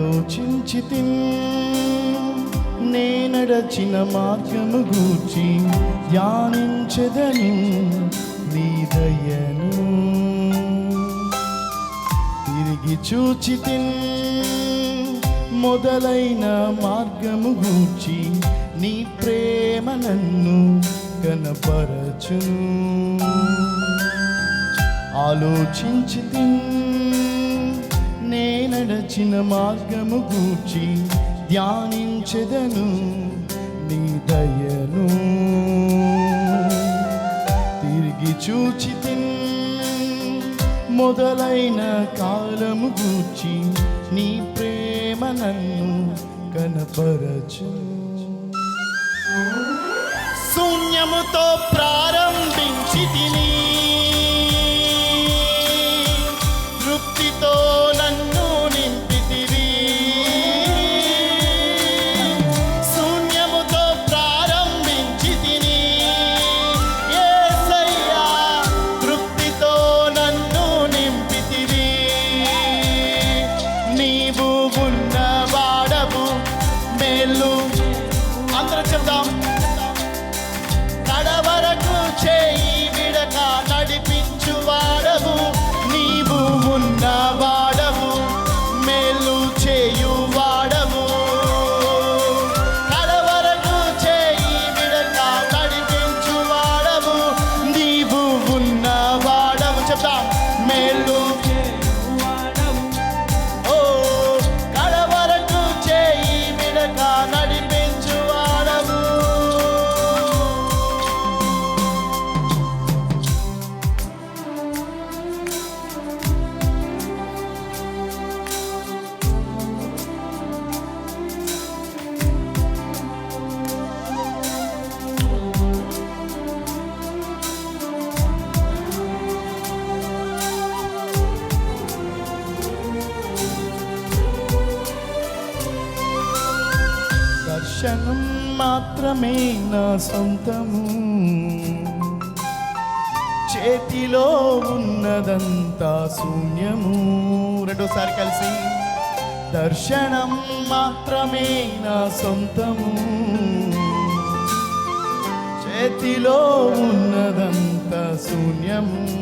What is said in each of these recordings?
ఆలోచించి నేనడచిన మార్గము గూర్చి ధ్యానించదని నీదయను తిరిగి చూచి మొదలైన మార్గము గూర్చి నీ ప్రేమ నన్ను కనపరచును. ఆలోచించి నడచిన మార్గము గూర్చి ధ్యానించెదను నీ దయను. తిరిగి చూచి మొదలైన కాలము గూర్చి నీ ప్రేమ నన్ను కనపరచు. శూన్యముతో ప్రారంభించి. మేలు అందరం చెప్దాం. మాత్రమే నా సొంతము. చేతిలో ఉన్నదంతా శూన్యము. రెండోసారి కలిసి దర్శనం మాత్రమే నా సొంతము. చేతిలో ఉన్నదంతా శూన్యము.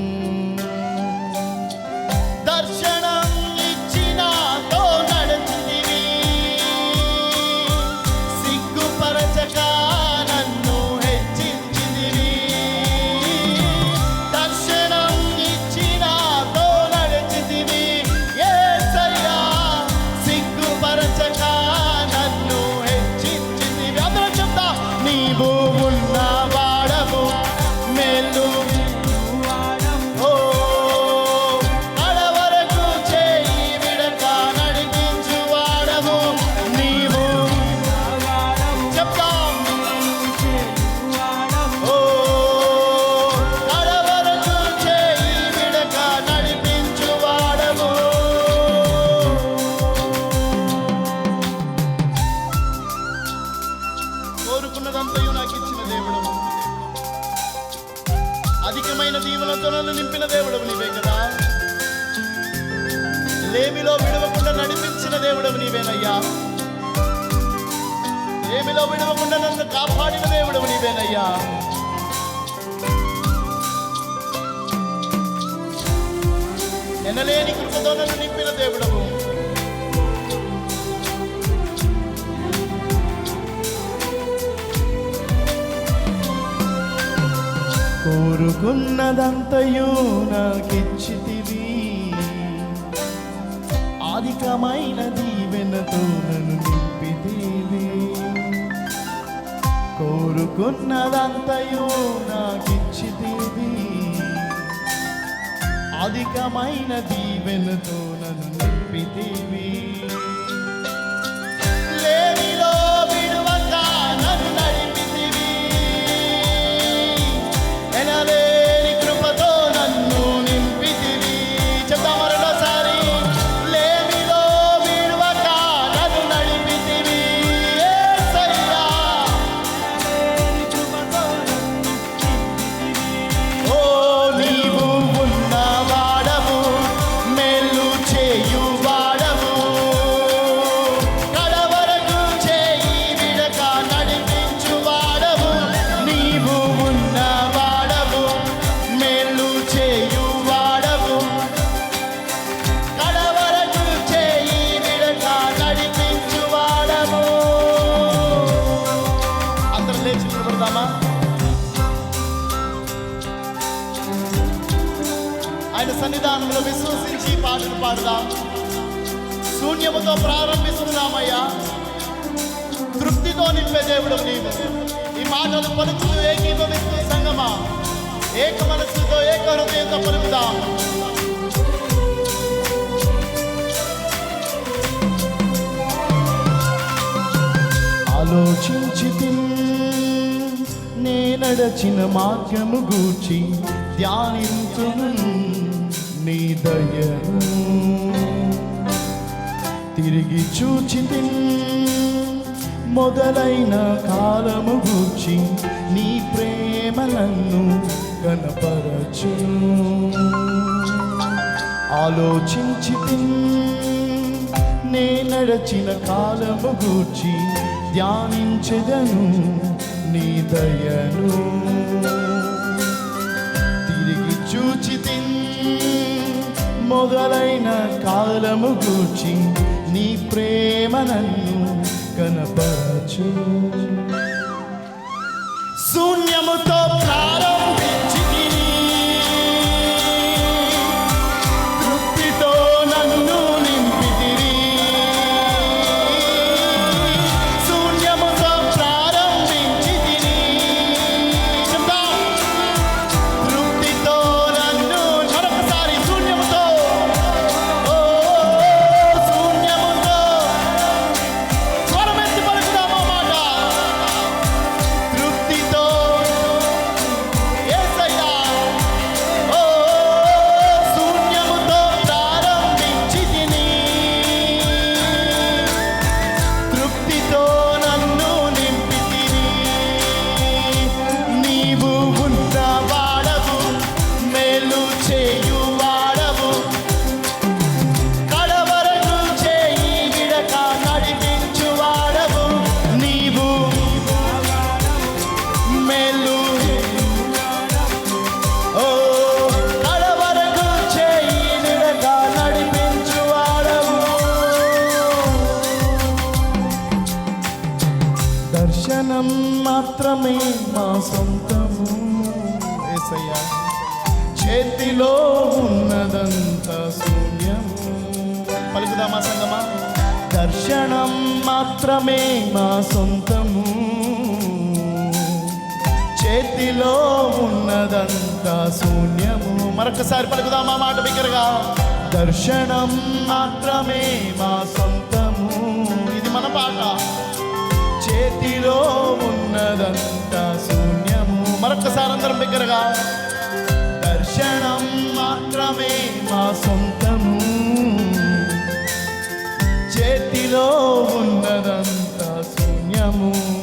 ఏమిలో విడవకుండా నడిపించిన దేవుడవు నీవేనయ్యా. ఏమిలో విడవకుండా నన్ను కాపాడిన దేవుడవు నీవేనయ్యా. ఎనలేని కృపతో నన్ను నింపిన దేవుడవు. కోరుకున్నదంతయు నాకిచ్చితి అధికమైన దీవెనతో నన్ను నింపితివి. కోరుకున్నదంతయో నాకిచ్చితివి. అధికమైన దీవెనతో నన్ను నింపితివి. ఆయన సన్నిధానంలో విశ్వసించి పాటలు పాడదాం. శూన్యముతో ప్రారంభిస్తున్నామయ్యా. తృప్తితో నింపే దేవుడు నీవు. ఈ మాటలు పలుకుతూ ఏకీభవిస్తూ సంగమా. ఏక మనస్సుతో ఏక హృదయంతో పలుకుదాం. ఆలోచించి నే నడచిన మార్గము గూర్చి ధ్యానించును నీ దయను తిరిగి చూచి మొదలైన కాలము గూర్చి నీ ప్రేమ నన్ను కనపరచును ఆలోచించి నే నడచిన కాలము గూర్చి ధ్యానించెదను నీ దయను. తిరిగి చూచితే. మొదలైన కాలము గూర్చి నీ ప్రేమ నన్ను కనపరచు. శూన్యముతో ప్రారంభ దర్శనం మాత్రమే మా సొంతము. యేసయ్యా చేతిలో ఉన్నదంత శూన్యము. పలుకుదామా సంగమా? దర్శనం మాత్రమే మా సొంతము. చేతిలో ఉన్నదంత శూన్యము. మరొకసారి పలుకుదామా మాట బిగ్గరగా? దర్శనం మాత్రమే మా సొంతము. ఇది మన పాట. చేతిలో ఉన్నదంతా శూన్యము. మరొకసారి అందరం దగ్గరగా దర్శనం మాత్రమే మా సొంతము. చేతిలో ఉన్నదంతా శూన్యము.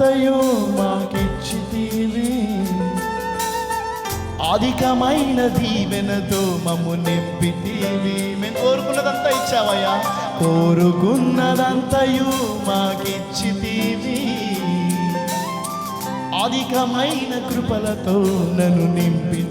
కోరుకున్నదంతయు మాకిచ్చితీవి అధికమైన దీవెనతో మమ్ము నింపితీవి మేము కోరుకున్నదంతా ఇచ్చావయ్యా. కోరుకున్నదంతయు మాకిచ్చితీవి అధికమైన కృపలతో నన్ను నింపి